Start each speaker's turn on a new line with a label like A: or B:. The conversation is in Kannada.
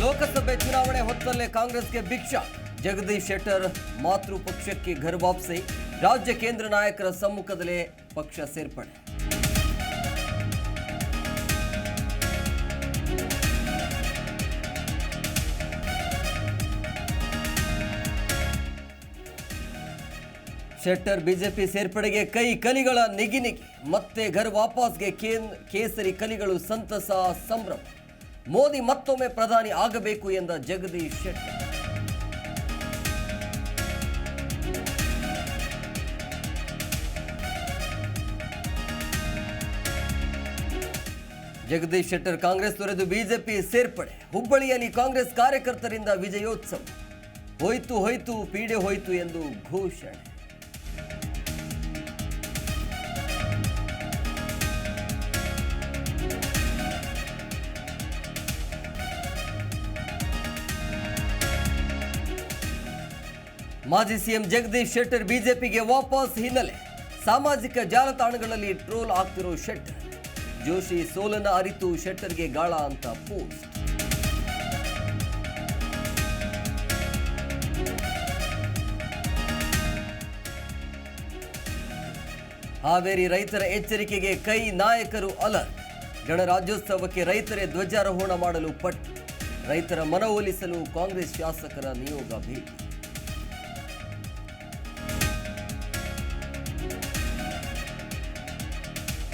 A: ಲೋಕಸಭೆ ಚುನಾವಣೆ ಹೊತ್ತಲ್ಲೇ ಕಾಂಗ್ರೆಸ್ಗೆ ಭಿಕ್ಷ. ಜಗದೀಶ್ ಶೆಟ್ಟರ್ ಮಾತೃ ಪಕ್ಷಕ್ಕೆ ಘರ್ ವಾಪಸಿ. ರಾಜ್ಯ ಕೇಂದ್ರ ನಾಯಕರ ಸಮ್ಮುಖದಲ್ಲೇ ಪಕ್ಷ ಸೇರ್ಪಡೆ. ಶೆಟ್ಟರ್ ಬಿಜೆಪಿ ಸೇರ್ಪಡೆಗೆ ಕೈ ಕಲಿಗಳ ನಿಗಿ ನಿಗಿ ಮತ್ತೆ ಘರ್ ವಾಪಸ್ಗೆ ಕೇಸರಿ ಕಲಿಗಳು ಸಂತಸ ಸಂಭ್ರಮ. ಮೋದಿ ಮತ್ತೊಮ್ಮೆ ಪ್ರಧಾನಿ ಆಗಬೇಕು ಎಂದ ಜಗದೀಶ್ ಶೆಟ್ಟರ್ ಜಗದೀಶ್ ಶೆಟ್ಟರ್ ಕಾಂಗ್ರೆಸ್ ತೊರೆದು ಬಿಜೆಪಿ ಸೇರ್ಪಡೆ. ಹುಬ್ಬಳ್ಳಿಯಲ್ಲಿ ಕಾಂಗ್ರೆಸ್ ಕಾರ್ಯಕರ್ತರಿಂದ ವಿಜಯೋತ್ಸವ. ಹೋಯ್ತು ಹೋಯ್ತು, ಪೀಡೆ ಹೋಯ್ತು ಎಂದು ಘೋಷಣೆ. ಮಾಜಿ ಸಿಎಂ ಜಗದೀಶ್ ಶೆಟ್ಟರ್ ಬಿಜೆಪಿಗೆ ವಾಪಸ್ ಹಿನ್ನೆಲೆ ಸಾಮಾಜಿಕ ಜಾಲತಾಣಗಳಲ್ಲಿ ಟ್ರೋಲ್ ಆಗ್ತಿರೋ ಶೆಟ್ಟರ್. ಜೋಶಿ ಸೋಲನ ಅರಿತು ಶೆಟ್ಟರ್ಗೆ ಗಾಳ ಅಂತ ಪೋಸ್ಟ್. ಹಾವೇರಿ ರೈತರ ಎಚ್ಚರಿಕೆಗೆ ಕೈ ನಾಯಕರು ಅಲರ್ಟ್. ಗಣರಾಜ್ಯೋತ್ಸವಕ್ಕೆ ರೈತರೇ ಧ್ವಜಾರೋಹಣ ಮಾಡಲು ಪಟ್ಟು ರೈತರ ಮನವೊಲಿಸಲು ಕಾಂಗ್ರೆಸ್ ಶಾಸಕರ ನಿಯೋಗ ಭೇಟಿ.